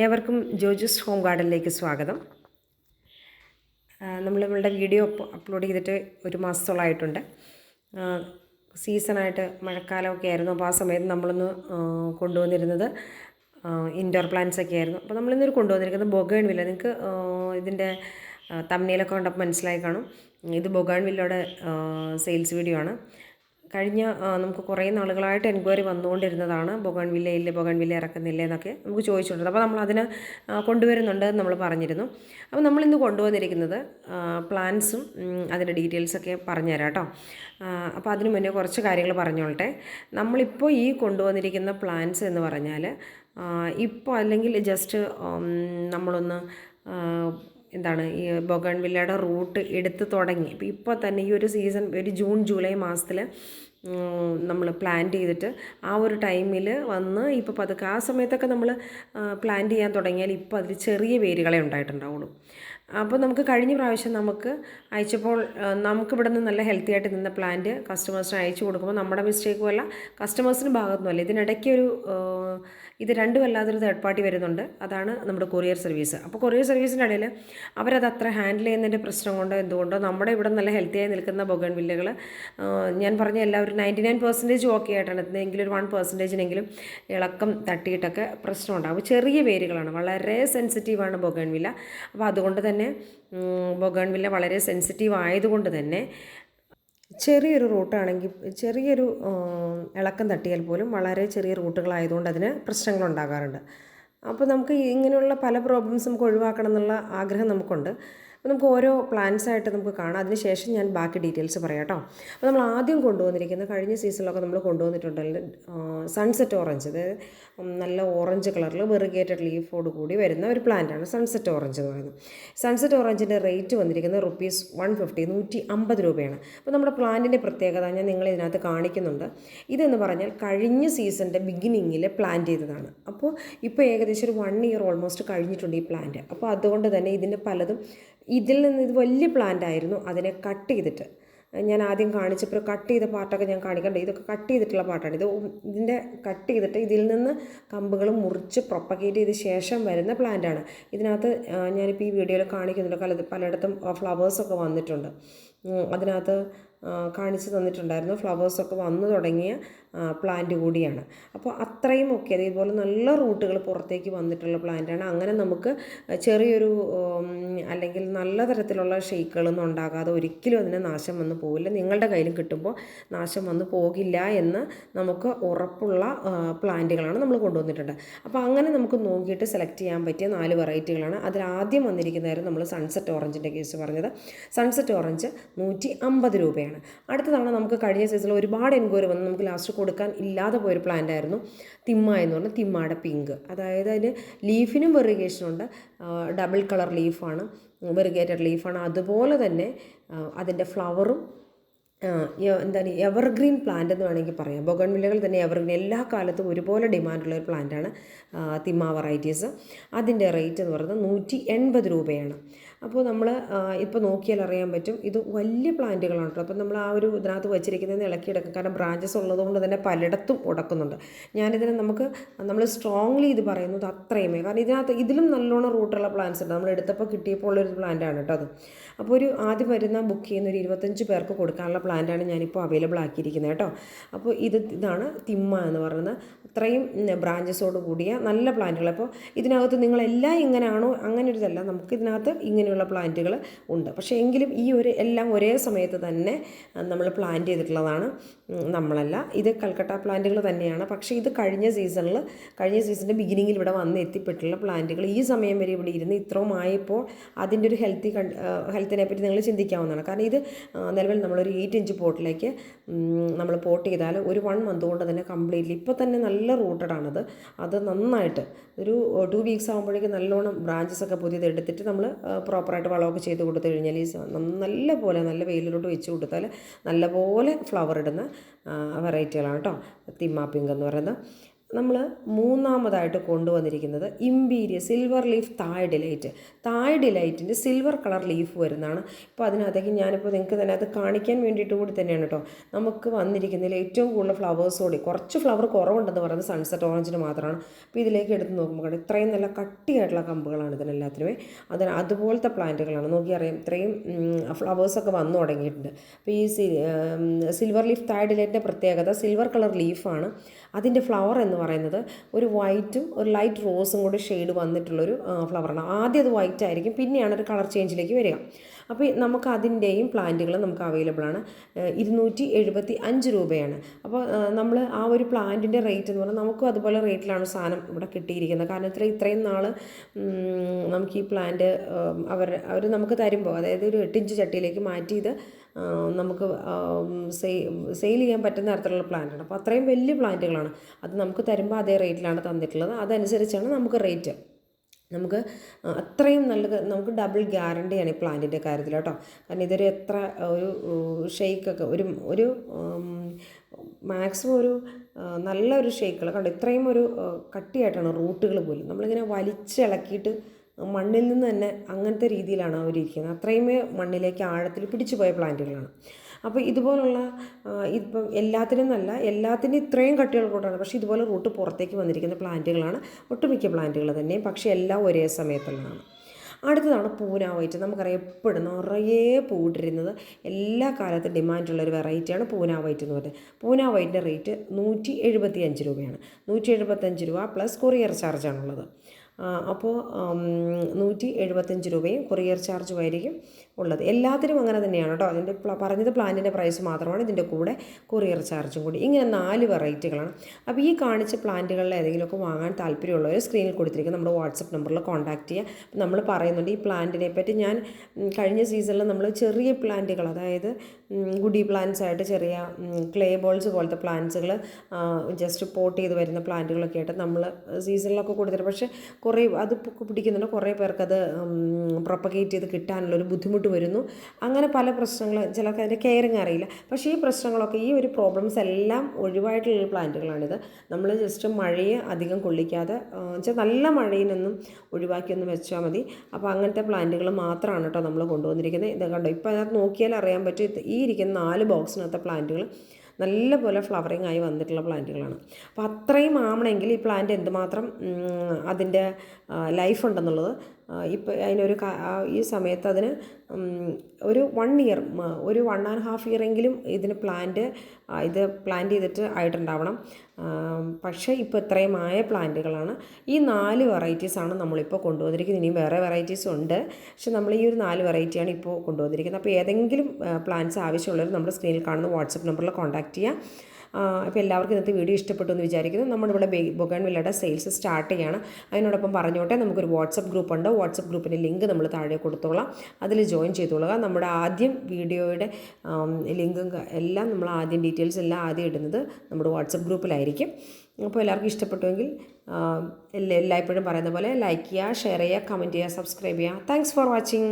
ഏവർക്കും ജോജസ് ഹോം ഗാർഡനിലേക്ക് സ്വാഗതം നമ്മൾ നമ്മളുടെ വീഡിയോ അപ്ലോഡ് ചെയ്തിട്ട് ഒരു മാസത്തോളമായിട്ടുണ്ട് സീസണായിട്ട് മഴക്കാലമൊക്കെ ആയിരുന്നു. അപ്പോൾ ആ സമയത്ത് നമ്മളൊന്ന് കൊണ്ടുവന്നിരുന്നത് ഇൻഡോർ പ്ലാന്റ്സ് ഒക്കെ ആയിരുന്നു. അപ്പോൾ നമ്മളിന്നൊരു കൊണ്ടുവന്നിരിക്കുന്നത് ബൊഗേൺ വില്ല നിങ്ങൾക്ക് ഇതിന്റെ തമ്മിലൊക്കെ കണ്ടപ്പോൾ മനസ്സിലായി കാണും. ഇത് ബൊഗാൺ വില്ലയുടെ സെയിൽസ് വീഡിയോ ആണ്. കഴിഞ്ഞ നമുക്ക് കുറേ നാളുകളായിട്ട് എൻക്വയറി വന്നുകൊണ്ടിരുന്നതാണ്. ബൊഗൺ ഇല്ല ബൊഗൺ വില്ല ഇറക്കുന്നില്ല എന്നൊക്കെ നമുക്ക് ചോദിച്ചിട്ടുണ്ട്. അപ്പോൾ നമ്മൾ അതിന് കൊണ്ടുവരുന്നുണ്ട് എന്ന് നമ്മൾ പറഞ്ഞിരുന്നു. അപ്പോൾ നമ്മളിന്ന് കൊണ്ടുവന്നിരിക്കുന്നത് പ്ലാൻസും അതിന്റെ ഡീറ്റെയിൽസൊക്കെ പറഞ്ഞുതരാം കേട്ടോ. അപ്പോൾ അതിന് മുന്നേ കുറച്ച് കാര്യങ്ങൾ പറഞ്ഞോളട്ടെ. നമ്മളിപ്പോൾ ഈ കൊണ്ടുവന്നിരിക്കുന്ന പ്ലാൻസ് എന്ന് പറഞ്ഞാൽ ഇപ്പോൾ അല്ലെങ്കിൽ ജസ്റ്റ് നമ്മളൊന്ന് എന്താണ് ഈ ബൊഗൺവില്ലയുടെ റൂട്ട് എടുത്ത് തുടങ്ങി. ഇപ്പോൾ തന്നെ ഈ ഒരു സീസൺ ഒരു ജൂൺ ജൂലൈ മാസത്തിൽ നമ്മൾ പ്ലാൻ ചെയ്തിട്ട് ആ ഒരു ടൈമിൽ വന്ന് ഇപ്പോൾ പതുക്കെ ആ സമയത്തൊക്കെ നമ്മൾ പ്ലാൻ ചെയ്യാൻ തുടങ്ങിയാൽ ഇപ്പോൾ അതിൽ ചെറിയ വേരുകളെ ഉണ്ടായിട്ടുണ്ടാവുള്ളൂ. അപ്പോൾ നമുക്ക് കഴിഞ്ഞ പ്രാവശ്യം നമുക്ക് അയച്ചപ്പോൾ നമുക്ക് നമുക്കിവിടെ നിന്ന് നല്ല ഹെൽത്തി ആയിട്ട് നിന്ന പ്ലാന്റ് കസ്റ്റമേഴ്സിന് അയച്ചു കൊടുക്കുമ്പോൾ നമ്മുടെ മിസ്റ്റേക്കും അല്ല കസ്റ്റമേഴ്സിന് ഭാഗത്തുനിന്നല്ല ഇതിനിടയ്ക്ക് ഒരു ഇത് രണ്ടും അല്ലാതൊരു തേർഡ് പാർട്ടി വരുന്നുണ്ട്. അതാണ് നമ്മുടെ കൊറിയർ സർവീസ് അപ്പോൾ കൊറിയർ സർവീസിന്റെ ഇടയിൽ അവരത് അത്ര ഹാൻഡിൽ ചെയ്യുന്നതിന്റെ പ്രശ്നം കൊണ്ടോ എന്തുകൊണ്ടോ നമ്മുടെ ഇവിടെ നല്ല ഹെൽത്തിയായി നിൽക്കുന്ന ബൊഗൺ വില്ലകൾ ഞാൻ പറഞ്ഞ എല്ലാവരും നയന്റി നയൻ പെർസെന്റേജ് ഓക്കെ ആയിട്ടാണ്. എത്തുന്നതെങ്കിലും ഒരു വൺ പെർസെന്റേജിനെങ്കിലും ഇളക്കം തട്ടിയിട്ടൊക്കെ പ്രശ്നമുണ്ടാകും. ചെറിയ വേരുകളാണ്. വളരെ സെൻസിറ്റീവാണ് ബൊഗൺ വില്ല. അപ്പോൾ അതുകൊണ്ട് തന്നെ ബൊഗൺ വില്ല വളരെ സെൻസിറ്റീവ് ആയതുകൊണ്ട് തന്നെ ചെറിയൊരു റൂട്ടാണെങ്കിൽ ചെറിയൊരു ഇളക്കം തട്ടിയാൽ പോലും വളരെ ചെറിയ റൂട്ടുകളായതുകൊണ്ട് അതിന് പ്രശ്നങ്ങളുണ്ടാകാറുണ്ട്. അപ്പോൾ നമുക്ക് ഇങ്ങനെയുള്ള പല പ്രോബ്ലംസ് നമുക്ക് ഒഴിവാക്കണം എന്നുള്ള ആഗ്രഹം നമുക്കുണ്ട്. അപ്പോൾ നമുക്ക് ഓരോ പ്ലാൻസ് ആയിട്ട് നമുക്ക് കാണാം. അതിനുശേഷം ഞാൻ ബാക്കി ഡീറ്റെയിൽസ് പറയാം കേട്ടോ അപ്പോൾ നമ്മൾ ആദ്യം കൊണ്ടുവന്നിരിക്കുന്ന കഴിഞ്ഞ സീസണിലൊക്കെ നമ്മൾ കൊണ്ടുവന്നിട്ടുണ്ടല്ലോ സൺസെറ്റ് ഓറഞ്ച് അതായത് നല്ല ഓറഞ്ച് കളറിൽ വെറുഗേറ്റഡ് ലീഫോട് കൂടി വരുന്ന ഒരു പ്ലാന്റാണ് സൺസെറ്റ് ഓറഞ്ച് എന്ന് പറയുന്നത്. സൺസെറ്റ് ഓറഞ്ചിന്റെ റേറ്റ് വന്നിരിക്കുന്നത് റുപ്പീസ് വൺ ഫിഫ്റ്റി നൂറ്റി അമ്പത് രൂപയാണ്. അപ്പോൾ നമ്മുടെ പ്ലാന്റിന്റെ പ്രത്യേകത ഞാൻ നിങ്ങൾ ഇതിനകത്ത് കാണിക്കുന്നുണ്ട്. ഇതെന്ന് പറഞ്ഞാൽ കഴിഞ്ഞ സീസണിന്റെ ബിഗിനിങ്ങിൽ പ്ലാന്റ് ചെയ്തതാണ്. അപ്പോൾ ഇപ്പോൾ ഏകദേശം ഒരു വൺ ഇയർ ഓൾമോസ്റ്റ് കഴിഞ്ഞിട്ടുണ്ട് ഈ പ്ലാന്റ് അപ്പോൾ അതുകൊണ്ട് തന്നെ ഇതിന്റെ പലതും ഇതിൽ നിന്ന് ഇത് വലിയ പ്ലാന്റ് ആയിരുന്നു. അതിനെ കട്ട് ചെയ്തിട്ട്. ഞാൻ ആദ്യം കാണിച്ചപ്പോൾ കട്ട് ചെയ്ത പാർട്ടൊക്കെ ഞാൻ കാണിക്കണ്ട? ഇതൊക്കെ കട്ട് ചെയ്തിട്ടുള്ള പാർട്ടാണ് ഇത് ഇതിന്റെ കട്ട് ചെയ്തിട്ട് ഇതിൽ നിന്ന് കമ്പുകൾ മുറിച്ച് പ്രൊപ്പഗേറ്റ് ചെയ്ത ശേഷം വരുന്ന പ്ലാന്റാണ് ഇതിനകത്ത് ഞാനിപ്പോൾ ഈ വീഡിയോയിൽ കാണിക്കുന്നുണ്ട്. പല പലയിടത്തും ഫ്ലവേഴ്സൊക്കെ വന്നിട്ടുണ്ട്. അതിനകത്ത് കാണിച്ചു തന്നിട്ടുണ്ടായിരുന്നു. ഫ്ലവേഴ്സൊക്കെ വന്നു തുടങ്ങിയ പ്ലാന്റ് കൂടിയാണ്. അപ്പോൾ അത്രയും ഒക്കെ അതേപോലെ നല്ല റൂട്ടുകൾ പുറത്തേക്ക് വന്നിട്ടുള്ള പ്ലാന്റാണ് അങ്ങനെ നമുക്ക് ചെറിയൊരു അല്ലെങ്കിൽ നല്ല തരത്തിലുള്ള ഷെയ്ക്കുകളൊന്നും ഉണ്ടാകാതെ ഒരിക്കലും അതിന് നാശം വന്നു പോകില്ല നിങ്ങളുടെ കയ്യിൽ കിട്ടുമ്പോൾ നാശം വന്നു പോകില്ല എന്ന് നമുക്ക് ഉറപ്പുള്ള പ്ലാന്റുകളാണ് നമ്മൾ കൊണ്ടുവന്നിട്ടുണ്ട്. അപ്പോൾ അങ്ങനെ നമുക്ക് നോക്കിയിട്ട് സെലക്ട് ചെയ്യാൻ പറ്റിയ നാല് വെറൈറ്റികളാണ് അതിൽ ആദ്യം വന്നിരിക്കുന്നതായിരുന്നു നമ്മൾ സൺസെറ്റ് ഓറഞ്ചിന്റെ കേസ് പറഞ്ഞത്. സൺസെറ്റ് ഓറഞ്ച് നൂറ്റി അമ്പത് രൂപയാണ്. അടുത്തതാണ് നമുക്ക് കഴിഞ്ഞ സീസണിൽ ഒരുപാട് എൻക്വയറി വന്ന് നമുക്ക് ലാസ്റ്റ് കൊടുക്കാൻ ഇല്ലാതെ പോയൊരു പ്ലാന്റ് ആയിരുന്നു. തിമ്മ എന്ന് പറഞ്ഞാൽ തിമ്മയുടെ പിങ്ക് അതായത് അതിന് ലീഫിനും വെറിഗേഷൻ ഉണ്ട്. ഡബിൾ കളർ ലീഫാണ് വെറിഗേറ്റഡ് ലീഫാണ് അതുപോലെ തന്നെ അതിന്റെ ഫ്ലവറും എന്താണ് എവർഗ്രീൻ പ്ലാന്റ് എന്ന് വേണമെങ്കിൽ പറയാം. ബൊഗൺവില്ലകൾ തന്നെ എവർഗ്രീൻ എല്ലാ കാലത്തും ഒരുപോലെ ഡിമാൻഡുള്ള ഒരു പ്ലാന്റാണ് തിമ്മ വെറൈറ്റീസ് അതിന്റെ റേറ്റ് എന്ന് പറയുന്നത് നൂറ്റി എൺപത് രൂപയാണ്. അപ്പോൾ നമ്മൾ ഇപ്പോൾ നോക്കിയാൽ അറിയാൻ പറ്റും. ഇത് വലിയ പ്ലാന്റുകളാണ് കേട്ടോ. അപ്പോൾ നമ്മൾ ആ ഒരു ഇതിനകത്ത് വെച്ചിരിക്കുന്നതിന് ഇളക്കിയെടുക്കും. കാരണം ബ്രാഞ്ചസ് ഉള്ളതുകൊണ്ട് തന്നെ പലയിടത്തും ഉടക്കുന്നുണ്ട്. ഞാനിതിനെ നമുക്ക് നമ്മൾ സ്ട്രോങ്ലി ഇത് പറയുന്നത് അത്രയുമേ. കാരണം ഇതിനകത്ത് ഇതിലും നല്ലോണം റൂട്ടുള്ള പ്ലാന്റ്സ് ഉണ്ട്. നമ്മൾ എടുത്തപ്പോൾ കിട്ടിയപ്പോൾ ഉള്ളൊരു പ്ലാന്റാണ് കേട്ടോ അത്. അപ്പോൾ ഒരു ആദ്യം വരുന്ന ബുക്ക് ചെയ്യുന്ന ഒരു ഇരുപത്തഞ്ച് പേർക്ക് കൊടുക്കാനുള്ള പ്ലാന്റാണ് ഞാനിപ്പോൾ അവൈലബിൾ ആക്കിയിരിക്കുന്നത് കേട്ടോ. അപ്പോൾ ഇത് ഇതാണ് തിമ്മ എന്ന് പറയുന്നത് അത്രയും ബ്രാഞ്ചസോട് കൂടിയ നല്ല പ്ലാന്റുകൾ അപ്പോൾ ഇതിനകത്ത് നിങ്ങളെല്ലാം ഇങ്ങനെയാണോ? അങ്ങനെ ഒരു ഇതല്ല നമുക്ക് ഇതിനകത്ത് ഇങ്ങനെയുള്ള പ്ലാന്റുകൾ ഉണ്ട്. പക്ഷേ എങ്കിലും ഈ ഒരു എല്ലാം ഒരേ സമയത്ത് തന്നെ നമ്മൾ പ്ലാൻ ചെയ്തിട്ടുള്ളതാണ്. നമ്മളല്ല. ഇത് കൽക്കട്ട പ്ലാന്റുകൾ തന്നെയാണ്. പക്ഷേ ഇത് കഴിഞ്ഞ സീസണിൽ കഴിഞ്ഞ സീസണിന്റെ ബിഗിനിങ്ങിൽ ഇവിടെ വന്ന് എത്തിപ്പെട്ടുള്ള പ്ലാന്റുകൾ ഈ സമയം വരെ ഇവിടെ ഇരുന്ന് ഇത്രയും അതിന്റെ ഒരു ഹെൽത്തി ഹെൽത്തിനെ പറ്റി നിങ്ങൾ ചിന്തിക്കാവുന്നതാണ്. കാരണം ഇത് നിലവിൽ നമ്മളൊരു എയ്റ്റ് ഇഞ്ച് പോട്ടിലേക്ക് നമ്മൾ പോട്ട് ചെയ്താൽ ഒരു വൺ മന്ത് കൊണ്ട് തന്നെ കംപ്ലീറ്റ്ലി ഇപ്പോൾ തന്നെ നല്ല റൂട്ടഡ് ആണത്. അത് നന്നായിട്ട് ഒരു ടു വീക്സ് ആകുമ്പോഴേക്കും നല്ലോണം ബ്രാഞ്ചസ് ഒക്കെ പുതിയത് എടുത്തിട്ട് നമ്മൾ പ്രോപ്പറായിട്ട് വളമൊക്കെ ചെയ്ത് കൊടുത്തു കഴിഞ്ഞാൽ ഈ നല്ല പോലെ നല്ല വെയിലിലോട്ട് വെച്ച് കൊടുത്താൽ നല്ലപോലെ ഫ്ലവർ ഇടുന്ന വെറൈറ്റികളാണ് കേട്ടോ. തിമ്മ പിങ്ക് എന്ന് പറയുന്നത് നമ്മൾ മൂന്നാമതായിട്ട് കൊണ്ടുവന്നിരിക്കുന്നത് Imperia silver leaf Thai delight Thai ഡിലൈറ്റിന്റെ silver colour leaf വരുന്നതാണ്. ഇപ്പോൾ അതിനകത്തേക്ക് ഞാനിപ്പോൾ നിങ്ങൾക്ക് തന്നെ അത് കാണിക്കാൻ വേണ്ടിയിട്ട് കൂടി തന്നെയാണ് കേട്ടോ നമുക്ക് വന്നിരിക്കുന്നതിൽ ഏറ്റവും കൂടുതൽ ഫ്ലവേഴ്സ് കൂടി കുറച്ച് ഫ്ലവർ കുറവുണ്ടെന്ന് പറയുന്നത് സൺസെറ്റ് ഓറഞ്ചിന് മാത്രമാണ്. അപ്പോൾ ഇതിലേക്ക് എടുത്ത് നോക്കുമ്പോൾ ഇത്രയും നല്ല കട്ടിയായിട്ടുള്ള കമ്പുകളാണ് ഇതിനെല്ലാത്തിനുമേ അതിന് അതുപോലത്തെ പ്ലാന്റുകളാണ്. നോക്കി അറിയാം ഇത്രയും ഫ്ലവേഴ്സൊക്കെ വന്നു തുടങ്ങിയിട്ടുണ്ട്. അപ്പോൾ ഈ സിൽവർ ലീഫ് തായ് ഡിലൈറ്റിന്റെ പ്രത്യേകത സിൽവർ കളർ ലീഫാണ് അതിന്റെ ഫ്ലവർ എന്ന് പറയുന്നത് ഒരു വൈറ്റും ഒരു ലൈറ്റ് റോസും കൂടി ഷെയ്ഡ് വന്നിട്ടുള്ളൊരു ഫ്ലവറാണ് ആദ്യം അത് വൈറ്റ് ആയിരിക്കും പിന്നെയാണ് ഒരു കളർ ചേഞ്ചിലേക്ക് വരിക. അപ്പോൾ നമുക്ക് അതിന്റെയും പ്ലാന്റുകൾ നമുക്ക് അവൈലബിൾ ആണ്. ഇരുന്നൂറ്റി എഴുപത്തി അഞ്ച് രൂപയാണ് അപ്പോൾ നമ്മൾ ആ ഒരു പ്ലാന്റിന്റെ റേറ്റ് എന്ന് പറഞ്ഞാൽ നമുക്കും അതുപോലെ റേറ്റിലാണ് സാധനം ഇവിടെ കിട്ടിയിരിക്കുന്നത്. കാരണം ഇത്ര ഇത്രയും നാൾ നമുക്ക് ഈ പ്ലാന്റ് അവർ അവർ നമുക്ക് തരുമ്പോൾ അതായത് ഒരു എട്ടിഞ്ച് ചട്ടിയിലേക്ക് മാറ്റി ഇത് നമുക്ക് സെയിൽ ചെയ്യാൻ പറ്റുന്ന തരത്തിലുള്ള പ്ലാന്റാണ്. അപ്പോൾ അത്രയും വലിയ പ്ലാന്റുകളാണ്. അത് നമുക്ക് തരുമ്പോൾ അതേ റേറ്റിലാണ് തന്നിട്ടുള്ളത്. അതനുസരിച്ചാണ് നമുക്ക് റേറ്റ്. നമുക്ക് അത്രയും നല്ല നമുക്ക് ഡബിൾ ഗ്യാരണ്ടിയാണ് ഈ പ്ലാന്റിന്റെ കാര്യത്തിൽ കേട്ടോ. കാരണം ഇതൊരു എത്ര ഒരു ഷെയ്ക്കൊക്കെ ഒരു ഒരു മാക്സിമം ഒരു നല്ലൊരു ഷെയ്ക്കുകൾ കണ്ടോ? ഇത്രയും ഒരു കട്ടിയായിട്ടാണ് റൂട്ടുകൾ പോലും. നമ്മളിങ്ങനെ വലിച്ചിളക്കിയിട്ട് മണ്ണിൽ നിന്ന് തന്നെ അങ്ങനത്തെ രീതിയിലാണ് അവരിയ്ക്കുന്നത് അത്രയുമേ മണ്ണിലേക്ക് ആഴത്തിൽ പിടിച്ചു പോയ പ്ലാന്റുകളാണ്. അപ്പോൾ ഇതുപോലുള്ള ഇപ്പം എല്ലാത്തിനും നല്ല എല്ലാത്തിനും ഇത്രയും കട്ടികൾ കൂട്ടാണ് പക്ഷേ ഇതുപോലെ റൂട്ട് പുറത്തേക്ക് വന്നിരിക്കുന്ന പ്ലാന്റുകളാണ്. ഒട്ടുമിക്ക പ്ലാന്റുകൾ തന്നെയും പക്ഷേ എല്ലാം ഒരേ സമയത്തുള്ളതാണ്. അടുത്തതാണ് പൂന വൈറ്റ്. നമുക്കറിയാം എപ്പോഴും നിറയെ പൂട്ടിരുന്നത് എല്ലാ കാലത്തും ഡിമാൻഡുള്ള ഒരു വെറൈറ്റിയാണ് പൂന വൈറ്റ് എന്ന് പറയുന്നത്. പൂന വൈറ്റിന്റെ റേറ്റ് നൂറ്റി എഴുപത്തി അഞ്ച് രൂപയാണ്. നൂറ്റി എഴുപത്തഞ്ച് രൂപ പ്ലസ് കൊറിയർ ചാർജാണുള്ളത്. അപ്പോൾ നൂറ്റി എഴുപത്തഞ്ച് രൂപയും കൊറിയർ ചാർജും ആയിരിക്കും ഉള്ളത്. എല്ലാത്തിനും അങ്ങനെ തന്നെയാണ് കേട്ടോ അതിന്റെ പറഞ്ഞത് പ്ലാന്റിന്റെ പ്രൈസ് മാത്രമാണ്. ഇതിന്റെ കൂടെ കൊറിയർ ചാർജും കൂടി. ഇങ്ങനെ നാല് വെറൈറ്റികളാണ് അപ്പോൾ ഈ കാണിച്ച പ്ലാന്റുകളിൽ ഏതെങ്കിലുമൊക്കെ വാങ്ങാൻ താല്പര്യമുള്ളവർ സ്ക്രീനിൽ കൊടുത്തിരിക്കും നമ്മുടെ വാട്സപ്പ് നമ്പറിൽ കോൺടാക്ട് ചെയ്യുക നമ്മൾ പറയുന്നുണ്ട് ഈ പ്ലാന്റിനെ പറ്റി ഞാൻ കഴിഞ്ഞ സീസണിൽ നമ്മൾ ചെറിയ പ്ലാന്റുകൾ അതായത് ഗുഡി പ്ലാന്റ്സ് ആയിട്ട് ചെറിയ ക്ലേ ബോൾസ് പോലത്തെ പ്ലാന്റ്സുകൾ ജസ്റ്റ് പോട്ട് ചെയ്ത് വരുന്ന പ്ലാന്റുകളൊക്കെ ആയിട്ട് നമ്മൾ സീസണിലൊക്കെ കൊടുത്തിട്ട്. പക്ഷേ കുറേ അത് പിടിക്കുന്നുണ്ട്. കുറേ പേർക്ക് അത് പ്രൊപ്പഗേറ്റ് ചെയ്ത് കിട്ടാനുള്ളൊരു ബുദ്ധിമുട്ട് വരുന്നു. അങ്ങനെ പല പ്രശ്നങ്ങൾ ചിലർക്ക് അതിന്റെ കെയറിങ് അറിയില്ല. പക്ഷേ ഈ പ്രശ്നങ്ങളൊക്കെ ഈ ഒരു പ്രോബ്ലംസ് എല്ലാം ഒഴിവായിട്ടുള്ള പ്ലാന്റുകളാണിത്. നമ്മൾ ജസ്റ്റ് മഴയെ അധികം കൊള്ളിക്കാതെ വെച്ചാൽ നല്ല മഴയിൽ നിന്നും ഒഴിവാക്കിയൊന്ന് വെച്ചാൽ മതി. അപ്പോൾ അങ്ങനത്തെ പ്ലാന്റുകൾ മാത്രമാണ് കേട്ടോ നമ്മൾ കൊണ്ടുവന്നിരിക്കുന്നത് ഇത് കണ്ടോ? ഇപ്പോൾ അതിനകത്ത് നോക്കിയാൽ അറിയാൻ പറ്റും ഈ ഇരിക്കുന്ന നാല് ബോക്സിനകത്തെ പ്ലാന്റുകൾ നല്ലപോലെ ഫ്ലവറിങ് ആയി വന്നിട്ടുള്ള പ്ലാന്റുകളാണ്. അപ്പോൾ അത്രയും ആവണമെങ്കിൽ ഈ പ്ലാന്റ് എന്തുമാത്രം അതിന്റെ ലൈഫ് ഉണ്ടെന്നുള്ളത് ഇപ്പോൾ അതിനൊരു ഈ സമയത്ത് അതിന് ഒരു വൺ ഇയർ ഒരു വൺ ആൻഡ് ഹാഫ് ഇയർ എങ്കിലും ഇതിന് പ്ലാന്റ് ഇത് പ്ലാന്റ് ചെയ്തിട്ട് ആയിട്ടുണ്ടാവണം. പക്ഷേ ഇപ്പോൾ ഇത്രയും ആയ പ്ലാന്റുകളാണ് ഈ നാല് വെറൈറ്റീസാണ് നമ്മളിപ്പോൾ കൊണ്ടുവന്നിരിക്കുന്നത്. ഇനിയും വേറെ വെറൈറ്റീസ് ഉണ്ട്. പക്ഷെ നമ്മൾ ഈ ഒരു നാല് വെറൈറ്റിയാണ് ഇപ്പോൾ കൊണ്ടുവന്നിരിക്കുന്നത്. അപ്പോൾ ഏതെങ്കിലും പ്ലാന്റ്സ് ആവശ്യമുള്ളവർ നമ്മുടെ സ്ക്രീനിൽ കാണുന്ന വാട്സപ്പ് നമ്പറിൽ കോൺടാക്റ്റ് ചെയ്യുക അപ്പോൾ എല്ലാവർക്കും ഇന്നത്തെ വീഡിയോ ഇഷ്ടപ്പെട്ടു എന്ന് വിചാരിക്കുന്നു. നമ്മളിവിടെ ഇവിടെ ബൊഗാൻ വില്ലയുടെ സെയിൽസ് സ്റ്റാർട്ട് ചെയ്യാണ്. അതിനോടൊപ്പം പറഞ്ഞോട്ടെ നമുക്കൊരു വാട്സപ്പ് ഗ്രൂപ്പ് ഉണ്ട്. വാട്സപ്പ് ഗ്രൂപ്പിന്റെ ലിങ്ക് നമ്മൾ താഴെ കൊടുത്തോളാം. അതിൽ ജോയിൻ ചെയ്തോളുക. നമ്മുടെ ആദ്യം വീഡിയോയുടെ ലിങ്കും എല്ലാം നമ്മൾ ആദ്യം ഡീറ്റെയിൽസ് എല്ലാം ആദ്യം ഇടുന്നത് നമ്മുടെ വാട്സപ്പ് ഗ്രൂപ്പിലായിരിക്കും അപ്പോൾ എല്ലാവർക്കും ഇഷ്ടപ്പെട്ടുവെങ്കിൽ എല്ലായ്പ്പോഴും പറയുന്ന പോലെ ലൈക്ക് ചെയ്യുക ഷെയർ ചെയ്യുക കമന്റ് ചെയ്യുക സബ്സ്ക്രൈബ് ചെയ്യുക. Thanks for watching